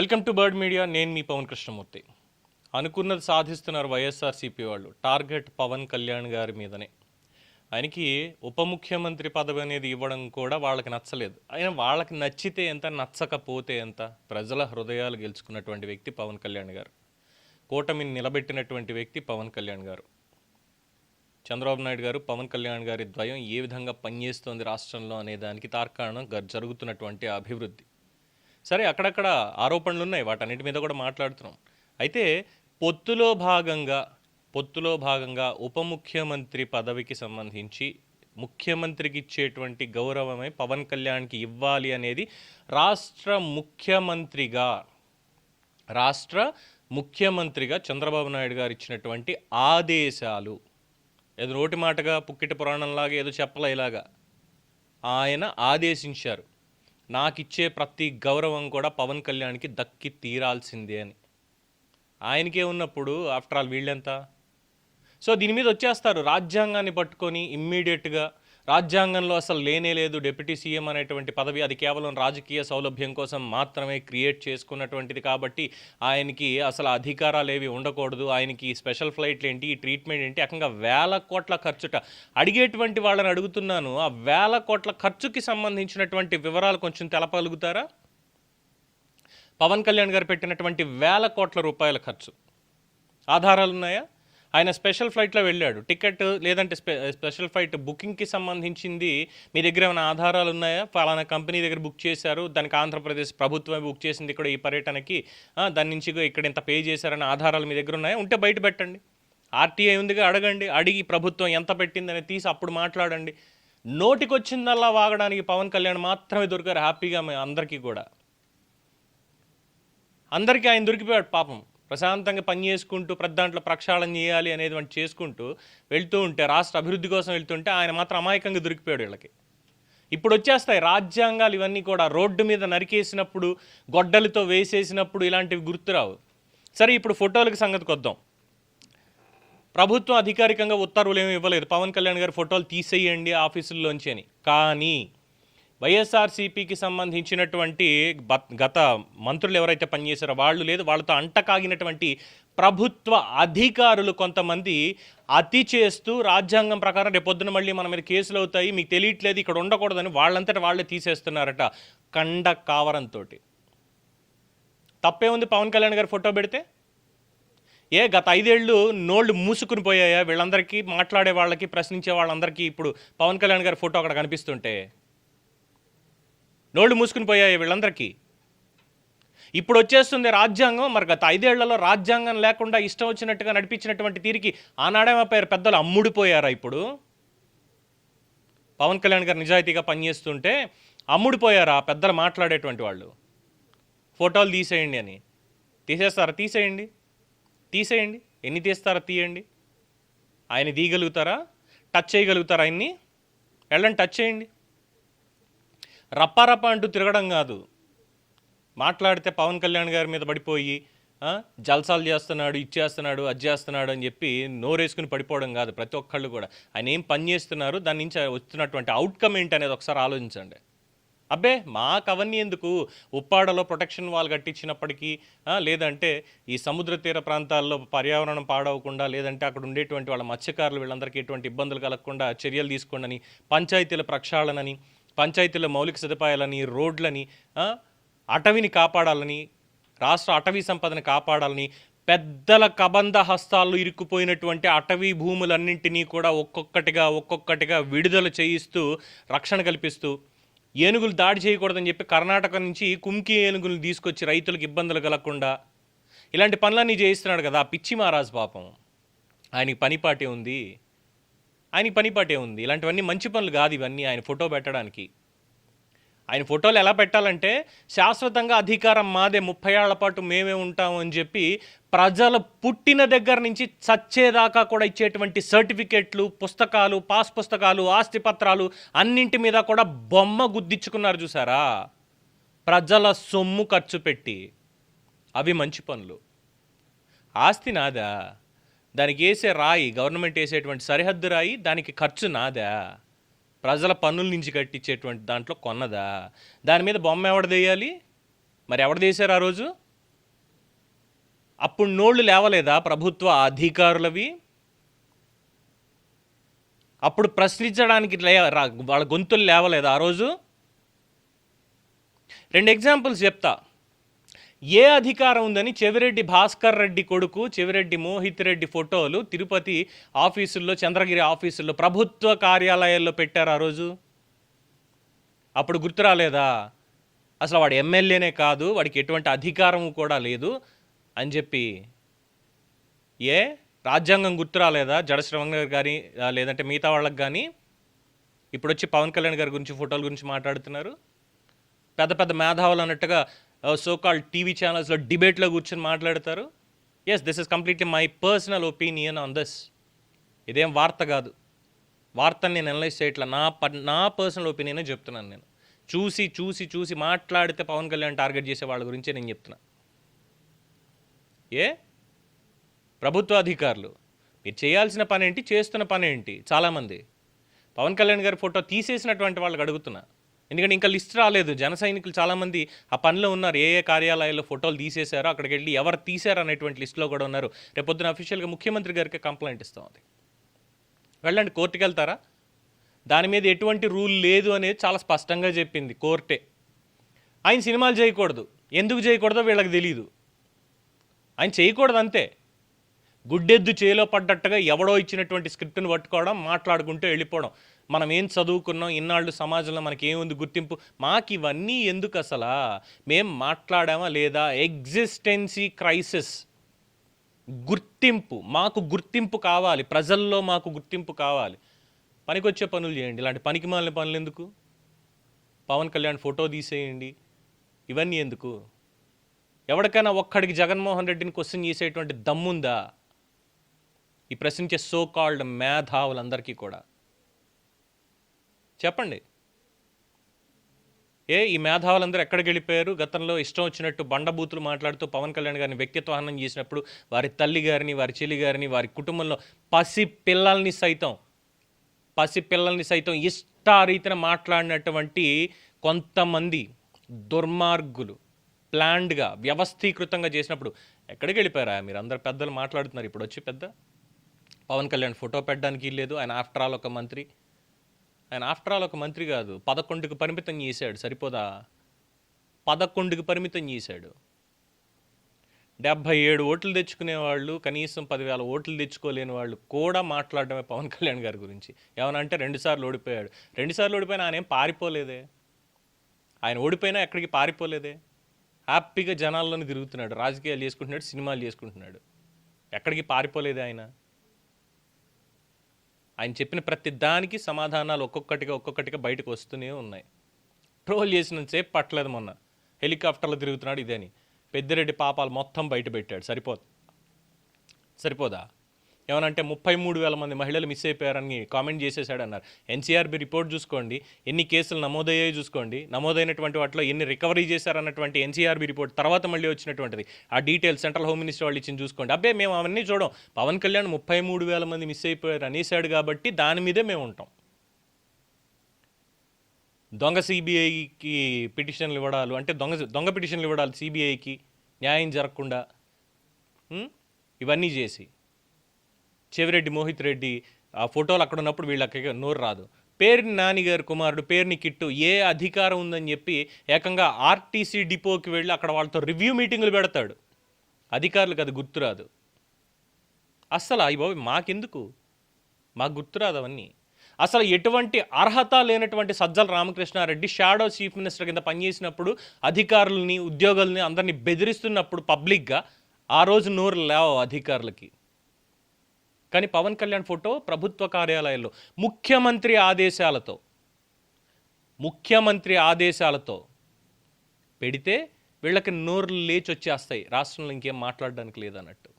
Welcome to bird media నేను మీ పవన్ కృష్ణమూర్తి. అనుకున్నది సాధిస్తున్నారు వైఎస్ఆర్సీపీ వాళ్ళు. టార్గెట్ పవన్ కళ్యాణ్ గారి మీదనే. ఆయనకి ఉప ముఖ్యమంత్రి పదవి అనేది ఇవ్వడం కూడా వాళ్ళకి నచ్చలేదు. ఆయన వాళ్ళకి నచ్చితే ఎంత నచ్చకపోతే ఎంత ప్రజల హృదయాలు గెలుచుకున్నటువంటి వ్యక్తి పవన్ కళ్యాణ్ గారు. కూటమిని నిలబెట్టినటువంటి వ్యక్తి పవన్ కళ్యాణ్ గారు. చంద్రబాబు నాయుడు గారు పవన్ కళ్యాణ్ గారి ద్వయం ఏ విధంగా పనిచేస్తోంది రాష్ట్రంలో అనే దానికి తార్కాణం గ- జరుగుతున్నటువంటి అభివృద్ధి. సరే అక్కడక్కడ ఆరోపణలు ఉన్నాయి వాటన్నిటి మీద కూడా మాట్లాడుతున్నాం. అయితే పొత్తులో భాగంగా పొత్తులో భాగంగా ఉప ముఖ్యమంత్రి పదవికి సంబంధించి ముఖ్యమంత్రికి ఇచ్చేటువంటి గౌరవమే పవన్ కళ్యాణ్కి ఇవ్వాలి అనేది రాష్ట్ర ముఖ్యమంత్రిగా రాష్ట్ర ముఖ్యమంత్రిగా చంద్రబాబు నాయుడు గారు ఇచ్చినటువంటి ఆదేశాలు. ఏదో నోటి మాటగా పుక్కిట పురాణంలాగా ఏదో చెప్పలే ఇలాగా. ఆయన ఆదేశించారు. నాకిచ్చే ప్రతి గౌరవం కూడా పవన్ కళ్యాణ్కి దక్కి తీరాల్సిందే అని. ఆయనకే ఉన్నప్పుడు ఆఫ్టర్ ఆల్ వీళ్ళెంత? సో దీని మీద వచ్చేస్తారు. రాజ్యాంగాన్ని పట్టుకొని ఇమ్మీడియట్గా రాజ్యాంగంలో అసలు లేనే లేదు డిప్యూటీ సీఎం అనేటువంటి పదవి. అది కేవలం రాజకీయ సౌలభ్యం కోసం మాత్రమే క్రియేట్ చేసుకున్నటువంటిది కాబట్టి ఆయనకి అసలు అధికారాలు ఏవి ఉండకూడదు. ఆయనకి స్పెషల్ ఫ్లైట్లు ఏంటి ఈ ట్రీట్మెంట్ ఏంటి అకంగా వేల కోట్ల ఖర్చుట. అడిగేటువంటి వాళ్ళని అడుగుతున్నాను ఆ వేల కోట్ల ఖర్చుకి సంబంధించినటువంటి వివరాలు కొంచెం తెలపగలుగుతారా? పవన్ కళ్యాణ్ గారు పెట్టినటువంటి వేల కోట్ల రూపాయల ఖర్చు. ఆధారాలు ఉన్నాయా ఆయన స్పెషల్ ఫ్లైట్లో వెళ్ళాడు. టికెట్ లేదంటే స్పె స్పెషల్ ఫ్లైట్ బుకింగ్కి సంబంధించింది మీ దగ్గర ఏమైనా ఆధారాలు ఉన్నాయా? ఫలానా కంపెనీ దగ్గర బుక్ చేశారు. దానికి ఆంధ్రప్రదేశ్ ప్రభుత్వమే బుక్ చేసింది ఇక్కడ ఈ పర్యటనకి. దాని నుంచి ఇక్కడ ఇంత పే చేశారనే ఆధారాలు మీ దగ్గర ఉన్నాయా? ఉంటే బయట పెట్టండి. ఆర్టీఐ ఉందిగా అడగండి. అడిగి ప్రభుత్వం ఎంత పెట్టిందని తీసి అప్పుడు మాట్లాడండి. నోటికొచ్చిందల్లా వాగడానికి పవన్ కళ్యాణ్ మాత్రమే దొరికారు హ్యాపీగా మీ అందరికీ కూడా. అందరికీ ఆయన దొరికిపోయాడు పాపం. ప్రశాంతంగా పని చేసుకుంటూ ప్రతి దాంట్లో ప్రక్షాళన చేయాలి అనేది వంటి చేసుకుంటూ వెళ్తూ ఉంటే రాష్ట్ర అభివృద్ధి కోసం వెళ్తుంటే ఆయన మాత్రం అమాయకంగా దొరికిపోయాడు వీళ్ళకి. ఇప్పుడు వచ్చేస్తాయి రాజ్యాంగాలు ఇవన్నీ కూడా రోడ్డు మీద నరికేసినప్పుడు గొడ్డలతో వేసేసినప్పుడు ఇలాంటివి గుర్తురావు. సరే ఇప్పుడు ఫోటోలకు సంగతికి వద్దాం ప్రభుత్వం అధికారికంగా ఉత్తర్వులు ఏమి ఇవ్వలేదు. పవన్ కళ్యాణ్ గారి ఫోటోలు తీసేయండి ఆఫీసుల్లోంచి అని. కానీ వైఎస్ఆర్సీపీకి సంబంధించినటువంటి గత మంత్రులు ఎవరైతే పనిచేశారో వాళ్ళు లేదు వాళ్ళతో అంటకాగినటువంటి ప్రభుత్వ అధికారులు కొంతమంది అతి చేస్తూ రాజ్యాంగం ప్రకారం రేపొద్దున మళ్ళీ మన మీద కేసులు అవుతాయి మీకు తెలియట్లేదు ఇక్కడ ఉండకూడదని వాళ్ళంతటా వాళ్ళే తీసేస్తున్నారట కండ కావరంతో తప్పే ఉంది పవన్ కళ్యాణ్ గారి ఫోటో పెడితే? ఏ గత ఐదేళ్ళు నోళ్ళు మూసుకుని పోయాయా? వీళ్ళందరికీ మాట్లాడే వాళ్ళకి ప్రశ్నించే వాళ్ళందరికీ ఇప్పుడు పవన్ కళ్యాణ్ గారి ఫోటో అక్కడ కనిపిస్తుంటే? నోళ్ళు మూసుకుని పోయాయి వీళ్ళందరికీ. ఇప్పుడు వచ్చేస్తుంది రాజ్యాంగం. మరి గత ఐదేళ్ళలో రాజ్యాంగం లేకుండా ఇష్టం వచ్చినట్టుగా నడిపించినటువంటి తీరికి ఆనాడేమైపోయారు పెద్దలు అమ్ముడిపోయారా ఇప్పుడు? పవన్ కళ్యాణ్ గారు నిజాయితీగా పనిచేస్తుంటే అమ్ముడిపోయారా పెద్దలు మాట్లాడేటువంటి వాళ్ళు? ఫోటోలు తీసేయండి అని. తీసేస్తారా? తీసేయండి. తీసేయండి. ఎన్ని తీస్తారా? తీయండి. ఆయన తీయగలుగుతారా? టచ్ చేయగలుగుతారా ఆయన్ని? వెళ్ళండి టచ్ చేయండి. రప్పారప్ప అంటూ తిరగడం కాదు. మాట్లాడితే పవన్ కళ్యాణ్ గారి మీద పడిపోయి జల్సాలు చేస్తున్నాడు ఇచ్చేస్తున్నాడు అది చేస్తున్నాడు అని చెప్పి నోరేసుకుని పడిపోవడం కాదు ప్రతి ఒక్కళ్ళు కూడా. ఆయన ఏం పని చేస్తున్నారు దాని నుంచి వస్తున్నటువంటి అవుట్కమ్ ఏంటి అనేది ఒకసారి ఆలోచించండి. అబ్బే మాకు అవన్నీ ఎందుకు? ఉప్పాడలో ప్రొటెక్షన్ వాల్ కట్టించినప్పటికీ లేదంటే ఈ సముద్ర తీర ప్రాంతాల్లో పర్యావరణం పాడవకుండా లేదంటే అక్కడ ఉండేటువంటి వాళ్ళ మత్స్యకారులు వీళ్ళందరికీ ఎటువంటి ఇబ్బందులు కలగకుండా చర్యలు తీసుకోండి పంచాయతీల ప్రక్షాళనని పంచాయతీల మౌలిక సదుపాయాలని రోడ్లని అటవిని అటవీని కాపాడాలని రాష్ట్ర అటవీ సంపదను కాపాడాలని పెద్దల కబంధ హస్తాల్లో ఇరుక్కుపోయినటువంటి అటవీ భూములన్నింటినీ కూడా ఒక్కొక్కటిగా ఒక్కొక్కటిగా విడుదల చేయిస్తూ రక్షణ కల్పిస్తూ ఏనుగులు దాడి చేయకూడదని చెప్పి కర్ణాటక నుంచి కుంకి ఏనుగులు తీసుకొచ్చి రైతులకు ఇబ్బందులు కలగకుండా ఇలాంటి పనులన్నీ చేయిస్తున్నాడు కదా పిచ్చి మహారాజ్ పాపం. ఆయనకి పనిపాటే ఉంది. ఆయనకి పనిపాటే ఉంది. ఇలాంటివన్నీ మంచి పనులు కాదు ఇవన్నీ ఆయన ఫోటో పెట్టడానికి. ఆయన ఫోటోలు ఎలా పెట్టాలంటే శాశ్వతంగా అధికారం మాదే ముప్పై ఏళ్ళ పాటు మేమే ఉంటాము అని చెప్పి ప్రజలు పుట్టిన దగ్గర నుంచి చచ్చేదాకా కూడా ఇచ్చేటువంటి సర్టిఫికెట్లు పుస్తకాలు పాస్ పుస్తకాలు ఆస్తి పత్రాలు అన్నింటి మీద కూడా బొమ్మ గుద్దించుకున్నారు చూసారా? ప్రజల సొమ్ము ఖర్చు పెట్టి. అవి మంచి పనులు. ఆస్తి నాదా? దానికి వేసే రాయి గవర్నమెంట్ వేసేటువంటి సరిహద్దు రాయి దానికి ఖర్చు నాదా? ప్రజల పన్నుల నుంచి కట్టించేటువంటి దాంట్లో కొన్నదా? దాని మీద బొమ్మ ఎవడ వేయాలి మరి ఎవడు తీశారు ఆ రోజు? అప్పుడు నోళ్ళు లేవలేదా ప్రభుత్వ అధికారులవి? అప్పుడు ప్రశ్నించడానికి వాళ్ళ గొంతులు లేవలేదా ఆ రోజు? రెండు ఎగ్జాంపుల్స్ చెప్తా. ఏ అధికారం ఉందని చెవిరెడ్డి భాస్కర్ రెడ్డి కొడుకు చెవిరెడ్డి మోహిత్ రెడ్డి ఫోటోలు తిరుపతి ఆఫీసుల్లో చంద్రగిరి ఆఫీసుల్లో ప్రభుత్వ కార్యాలయాల్లో పెట్టారు ఆ రోజు? అప్పుడు గుర్తు రాలేదా? అసలు వాడు ఎమ్మెల్యేనే కాదు వాడికి ఎటువంటి అధికారం కూడా లేదు అని చెప్పి. ఏ? రాజ్యాంగం గుర్తు రాలేదా? జడశ్రవంగ్ గారు కానీ లేదంటే మిగతా వాళ్ళకి కానీ ఇప్పుడు వచ్చి పవన్ కళ్యాణ్ గారి గురించి ఫోటోల గురించి మాట్లాడుతున్నారు? పెద్ద పెద్ద మేధావులు అన్నట్టుగా సో టీవీ ఛానల్స్లో డిబేట్లో కూర్చొని మాట్లాడతారు. Yes this is completely my personal opinion on this ఇదేం వార్త కాదు. వార్తని నేను అనలైజ్ చేయట్లా. నా ప నా పర్సనల్ ఒపీనియనే చెప్తున్నాను నేను. చూసి చూసి చూసి మాట్లాడితే పవన్ కళ్యాణ్ టార్గెట్ చేసే వాళ్ళ గురించే నేను చెప్తున్నా. ఏ? ప్రభుత్వ అధికారులు. మీరు చేయాల్సిన పని ఏంటి చేస్తున్న పని ఏంటి చాలామంది. పవన్ కళ్యాణ్ గారి ఫోటో తీసేసినటువంటి వాళ్ళకి అడుగుతున్నా. ఎందుకంటే ఇంకా లిస్ట్ రాలేదు. జన సైనికులు చాలామంది ఆ పనిలో ఉన్నారు. ఏ ఏ కార్యాలయాల్లో ఫోటోలు తీసేశారో అక్కడికి వెళ్ళి ఎవరు తీశారు అనేటువంటి లిస్ట్లో కూడా ఉన్నారు. రేపొద్దున అఫీషియల్గా ముఖ్యమంత్రి గారికి కంప్లైంట్ ఇస్తాం అది. వెళ్ళండి కోర్టుకి వెళ్తారా? దాని మీద ఎటువంటి రూల్ లేదు అనేది చాలా స్పష్టంగా చెప్పింది కోర్టే. ఆయన సినిమాలు చేయకూడదు. ఎందుకు చేయకూడదో వీళ్ళకి తెలియదు ఆయన చేయకూడదు అంతే. గుడ్డెద్దు చేలో పడ్డట్టుగా ఎవడో ఇచ్చినటువంటి స్క్రిప్ట్ని పట్టుకోవడం మాట్లాడుకుంటూ వెళ్ళిపోవడం. మనం ఏం చదువుకున్నాం ఇన్నాళ్ళు సమాజంలో మనకి ఏముంది గుర్తింపు? మాకు ఇవన్నీ ఎందుకు అసలా మేం మాట్లాడామా లేదా? Existence crisis. గుర్తింపు. మాకు గుర్తింపు కావాలి. ప్రజల్లో మాకు గుర్తింపు కావాలి. పనికొచ్చే పనులు చేయండి. ఇలాంటి పనికి మాలిన పనులు ఎందుకు? పవన్ కళ్యాణ్ ఫోటో తీసేయండి. ఇవన్నీ ఎందుకు? ఎవరికైనా ఒక్కడికి జగన్మోహన్ రెడ్డిని క్వశ్చన్ చేసేటువంటి దమ్ముందా? ఈ ప్రశ్నించే సో కాల్డ్ మేధావులందరికీ కూడా. చెప్పండి. ఏ ఈ మేధావులందరూ ఎక్కడికి వెళ్ళిపోయారు? గతంలో ఇష్టం వచ్చినట్టు బండబూతులు మాట్లాడుతూ పవన్ కళ్యాణ్ గారిని వ్యక్తిత్వ హననం చేసినప్పుడు వారి తల్లి గారిని వారి చెల్లి గారిని వారి కుటుంబంలో పసి పిల్లల్ని సైతం పసి పిల్లల్ని సైతం ఇష్టారీతిన మాట్లాడినటువంటి కొంతమంది దుర్మార్గులు ప్లాన్డ్గా వ్యవస్థీకృతంగా చేసినప్పుడు ఎక్కడికి వెళ్ళిపోయారా? మీరు అందరు పెద్దలు మాట్లాడుతున్నారు. ఇప్పుడు వచ్చి పెద్ద. పవన్ కళ్యాణ్ ఫోటో పెట్టడానికి లేదు ఆయన ఆఫ్టర్ ఆల్ ఒక మంత్రి. ఆయన ఆఫ్టర్ ఆల్ ఒక మంత్రి కాదు. పదకొండుకి పరిమితం చేశాడు. సరిపోదా? పదకొండుకి పరిమితం చేశాడు. డెబ్భై ఏడు ఓట్లు తెచ్చుకునే వాళ్ళు కనీసం పదివేల ఓట్లు తెచ్చుకోలేని వాళ్ళు కూడా మాట్లాడటమే పవన్ కళ్యాణ్ గారి గురించి. ఏమన్నా అంటే రెండుసార్లు ఓడిపోయాడు. రెండుసార్లు ఓడిపోయినా ఆయన ఏం పారిపోలేదే? ఆయన ఓడిపోయినా ఎక్కడికి పారిపోలేదే? హ్యాపీగా జనాల్లోనే తిరుగుతున్నాడు. రాజకీయాలు చేసుకుంటున్నాడు సినిమాలు చేసుకుంటున్నాడు. ఎక్కడికి పారిపోలేదే ఆయన? ఆయన చెప్పిన ప్రతి దానికి సమాధానాలు ఒక్కొక్కటిగా ఒక్కొక్కటిగా బయటకు వస్తూనే ఉన్నాయి. ట్రోల్ చేసినంతసేపు పట్టలేదు మొన్న. హెలికాప్టర్లో తిరుగుతున్నాడు ఇదని పెద్దిరెడ్డి పాపాలు మొత్తం బయట పెట్టాడు. సరిపోదు. సరిపోదా? ఏమనంటే ముప్పై మూడు వేల మంది మహిళలు మిస్ అయిపోయారని కామెంట్ చేసేసాడన్నారు ఎన్సీఆర్బి రిపోర్ట్ చూసుకోండి ఎన్ని కేసులు నమోదయ్యాయి చూసుకోండి. నమోదైనటువంటి వాటిలో ఎన్ని రికవరీ చేశారన్నటువంటి ఎన్సీఆర్బి రిపోర్ట్ తర్వాత మళ్ళీ వచ్చినటువంటిది. ఆ డీటెయిల్స్ సెంట్రల్ హోమ్ మినిస్టర్ వాళ్ళు ఇచ్చింది చూసుకోండి. అబ్బే మేము అవన్నీ చూడం పవన్ కళ్యాణ్ ముప్పై మూడు వేల మంది మిస్ అయిపోయారు అనేసాడు కాబట్టి దాని మీదే మేము ఉంటాం. దొంగ సిబిఐకి పిటిషన్లు ఇవ్వడాలు అంటే దొంగ దొంగ పిటిషన్లు ఇవ్వడాలు సిబిఐకి న్యాయం జరగకుండా ఇవన్నీ చేసి చెవిరెడ్డి మోహిత్ రెడ్డి ఆ ఫోటోలు అక్కడ ఉన్నప్పుడు వీళ్ళకి నోరు రాదు. పేరుని నానిగారు కుమారుడు పేరుని కిట్టు ఏ అధికారం ఉందని చెప్పి ఏకంగా ఆర్టీసీ డిపోకి వెళ్ళి అక్కడ వాళ్ళతో రివ్యూ మీటింగులు పెడతాడు. అధికారులకు అది గుర్తురాదు. అస్సలు అయ్యి బాబు మాకెందుకు? మాకు గుర్తురాదు అవన్నీ. అసలు ఎటువంటి అర్హత లేనటువంటి Sajjala Ramakrishna Reddy shadow chief minister కింద పనిచేసినప్పుడు అధికారులని ఉద్యోగుల్ని అందరినీ బెదిరిస్తున్నప్పుడు పబ్లిక్గా ఆ రోజు నోరు లేవు అధికారులకి. కానీ పవన్ కళ్యాణ్ ఫోటో ప్రభుత్వ కార్యాలయాల్లో ముఖ్యమంత్రి ఆదేశాలతో ముఖ్యమంత్రి ఆదేశాలతో పెడితే వీళ్ళకి నోర్లు లేచి వచ్చేస్తాయి. రాష్ట్రంలో ఇంకేం మాట్లాడడానికి లేదన్నట్టు.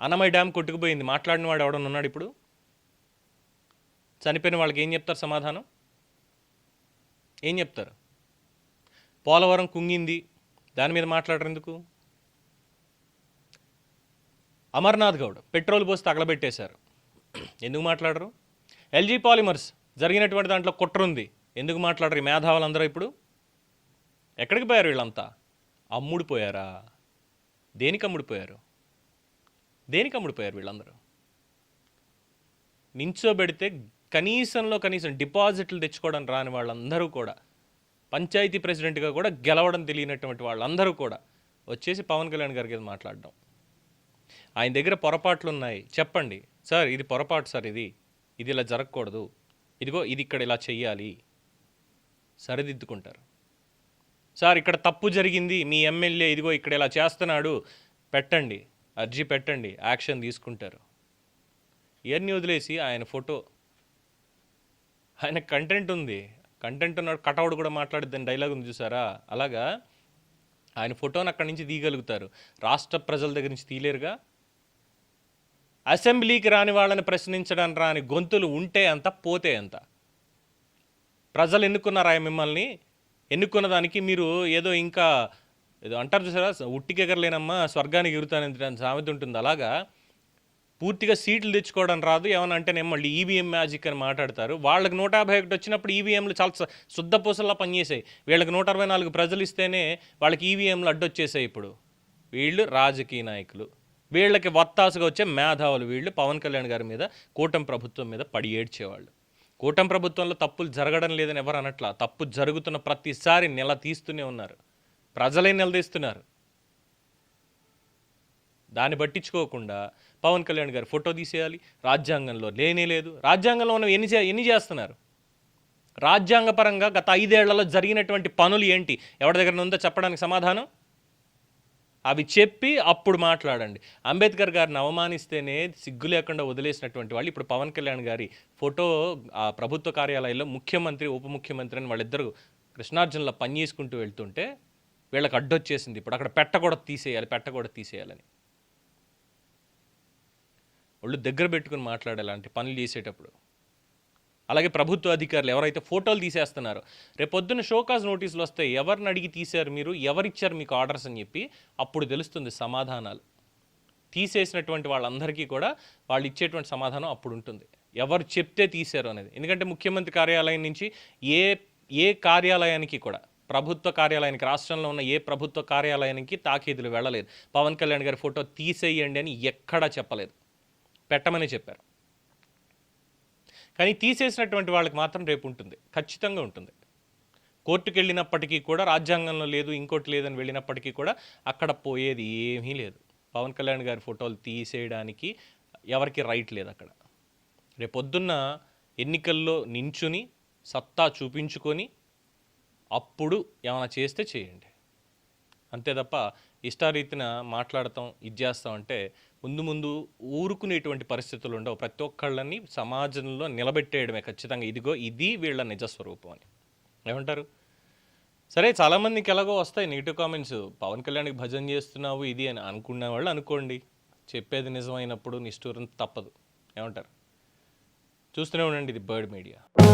అనమయ డ్యామ్ కొట్టుకుపోయింది. మాట్లాడిన వాడు ఎవడన్నా ఉన్నాడు ఇప్పుడు? చనిపోయిన వాళ్ళకి ఏం చెప్తారు సమాధానం? ఏం చెప్తారు? పోలవరం కుంగింది. దాని మీద మాట్లాడరు ఎందుకు? అమర్నాథ్ గౌడ్ పెట్రోల్ పోసి తగలబెట్టేశారు. ఎందుకు మాట్లాడరు? ఎల్జీ పాలిమర్స్ జరిగినటువంటి దాంట్లో కుట్ర ఉంది. ఎందుకు మాట్లాడరు ఈ మేధావులందరూ ఇప్పుడు? ఎక్కడికి పోయారు వీళ్ళంతా? అమ్ముడిపోయారా? దేనికి అమ్ముడిపోయారు? దేనికి అమ్ముడిపోయారు వీళ్ళందరూ? నించోబెడితే కనీసంలో కనీసం డిపాజిట్లు తెచ్చుకోవడం రాని వాళ్ళందరూ కూడా పంచాయతీ ప్రెసిడెంట్గా కూడా గెలవడం తెలియనటువంటి వాళ్ళందరూ కూడా వచ్చేసి పవన్ కళ్యాణ్ గారికి మాట్లాడడం. ఆయన దగ్గర పొరపాట్లు ఉన్నాయి చెప్పండి. సార్ ఇది పొరపాటు సార్ ఇది. ఇది ఇలా జరగకూడదు. ఇదిగో ఇది ఇక్కడ ఇలా చెయ్యాలి. సరిదిద్దుకుంటారు. సార్ ఇక్కడ తప్పు జరిగింది. మీ ఎమ్మెల్యే ఇదిగో ఇక్కడ ఇలా చేస్తున్నాడు. పెట్టండి. అర్జీ పెట్టండి. యాక్షన్ తీసుకుంటారు. ఇవన్నీ వదిలేసి ఆయన ఫోటో. ఆయన కంటెంట్ ఉంది. కంటెంట్ ఉన్నాడు కటౌట్ కూడా మాట్లాడిద్దని డైలాగ్ ఉంది చూసారా? అలాగా? ఆయన ఫోటోని అక్కడి నుంచి తీయగలుగుతారు. రాష్ట్ర ప్రజల దగ్గర నుంచి తీయలేరుగా? అసెంబ్లీకి రాని వాళ్ళని ప్రశ్నించడం రాని గొంతులు ఉంటే అంత పోతే అంత. ప్రజలు ఎన్నుకున్నారా మిమ్మల్ని? ఎన్నుకున్న దానికి మీరు ఏదో ఇంకా ఏదో అంటారు చూసారా? ఉట్టికెగరలేనమ్మా స్వర్గానికి ఎగురుతానని సామెత ఉంటుంది. అలాగా? పూర్తిగా సీట్లు తెచ్చుకోవడం రాదు. ఏమన్నా అంటేనే మళ్ళీ ఈవీఎం మ్యాజిక్ అని మాట్లాడతారు. వాళ్ళకి నూట యాభై ఒకటి వచ్చినప్పుడు ఈవీఎంలు చాలా శుద్ధ పూసల్లా పనిచేసాయి. వీళ్ళకి నూట అరవై నాలుగు ప్రజలు ఇస్తేనే వాళ్ళకి ఈవీఎంలు అడ్డొచ్చేసాయి ఇప్పుడు. వీళ్ళు రాజకీయ నాయకులు. వీళ్ళకి వత్తాసుగా వచ్చే మేధావులు వీళ్ళు పవన్ కళ్యాణ్ గారి మీద కూటమి ప్రభుత్వం మీద పడి ఏడ్చేవాళ్ళు. కూటమి ప్రభుత్వంలో తప్పులు జరగడం లేదని ఎవరు అనట్లా? తప్పు జరుగుతున్న ప్రతిసారి నెల తీస్తూనే ఉన్నారు. ప్రజలే నిలదీస్తున్నారు. దాన్ని పట్టించుకోకుండా పవన్ కళ్యాణ్ గారు ఫోటో తీసేయాలి. రాజ్యాంగంలో లేనే లేదు. రాజ్యాంగంలో మనం ఎన్ని చే- ఎన్ని చేస్తున్నారు? రాజ్యాంగపరంగా గత ఐదేళ్ళలో జరిగినటువంటి పనులు ఏంటి? ఎవరి దగ్గర ఉందో చెప్పడానికి సమాధానం? అవి చెప్పి అప్పుడు మాట్లాడండి. అంబేద్కర్ గారిని అవమానిస్తేనే సిగ్గు లేకుండా వదిలేసినటువంటి వాళ్ళు ఇప్పుడు పవన్ కళ్యాణ్ గారి ఫోటో ఆ ప్రభుత్వ కార్యాలయంలో ముఖ్యమంత్రి ఉప ముఖ్యమంత్రి అని వాళ్ళిద్దరూ కృష్ణార్జునుల పని చేసుకుంటూ వెళ్తుంటే వీళ్ళకి అడ్డొచ్చేసింది ఇప్పుడు. అక్కడ పెట్టకూడదు తీసేయాలి పెట్టకూడదు తీసేయాలని. వాళ్ళు దగ్గర పెట్టుకుని మాట్లాడాలి అలాంటి పనులు చేసేటప్పుడు అలాగే ప్రభుత్వ అధికారులు ఎవరైతే ఫోటోలు తీసేస్తున్నారో రేపొద్దున షోకాజ్ నోటీసులు వస్తే ఎవరిని అడిగి తీశారు మీరు ఎవరిచ్చారు మీకు ఆర్డర్స్ అని చెప్పి అప్పుడు తెలుస్తుంది సమాధానాలు. తీసేసినటువంటి వాళ్ళందరికీ కూడా వాళ్ళు ఇచ్చేటువంటి సమాధానం అప్పుడు ఉంటుంది. ఎవరు చెప్తే తీశారు అనేది. ఎందుకంటే ముఖ్యమంత్రి కార్యాలయం నుంచి ఏ ఏ కార్యాలయానికి కూడా ప్రభుత్వ కార్యాలయానికి రాష్ట్రంలో ఉన్న ఏ ప్రభుత్వ కార్యాలయానికి తాకీదులు వెళ్ళలేదు. పవన్ కళ్యాణ్ గారి ఫోటో తీసేయండి అని ఎక్కడా చెప్పలేదు. పెట్టమని చెప్పారు. కానీ తీసేసినటువంటి వాళ్ళకి మాత్రం రేపు ఉంటుంది. ఖచ్చితంగా ఉంటుంది. కోర్టుకు వెళ్ళినప్పటికీ కూడా రాజ్యాంగంలో లేదు ఇంకోటి లేదని వెళ్ళినప్పటికీ కూడా అక్కడ పోయేది ఏమీ లేదు. పవన్ కళ్యాణ్ గారి ఫోటోలు తీసేయడానికి ఎవరికి రైట్ లేదు అక్కడ. రేపొద్దున్న ఎన్నికల్లో నించుని సత్తా చూపించుకొని అప్పుడు ఏమైనా చేస్తే చేయండి. అంతే తప్ప ఇష్టారీతిన మాట్లాడతాం ఇది చేస్తాం అంటే ముందు ముందు ఊరుకునేటువంటి పరిస్థితులు ఉండవు. ప్రతి ఒక్కళ్ళని సమాజంలో నిలబెట్టేయడమే ఖచ్చితంగా. ఇదిగో ఇది వీళ్ళ నిజస్వరూపం అని. ఏమంటారు? సరే చాలామందికి ఎలాగో వస్తాయి నెగిటివ్ కామెంట్స్. పవన్ కళ్యాణ్కి భజన చేస్తున్నావు ఇది అని అనుకున్న వాళ్ళు అనుకోండి. చెప్పేది నిజమైనప్పుడు నిష్ఠూరం తప్పదు. ఏమంటారు? చూస్తూనే ఉండండి ఇది బర్డ్ మీడియా.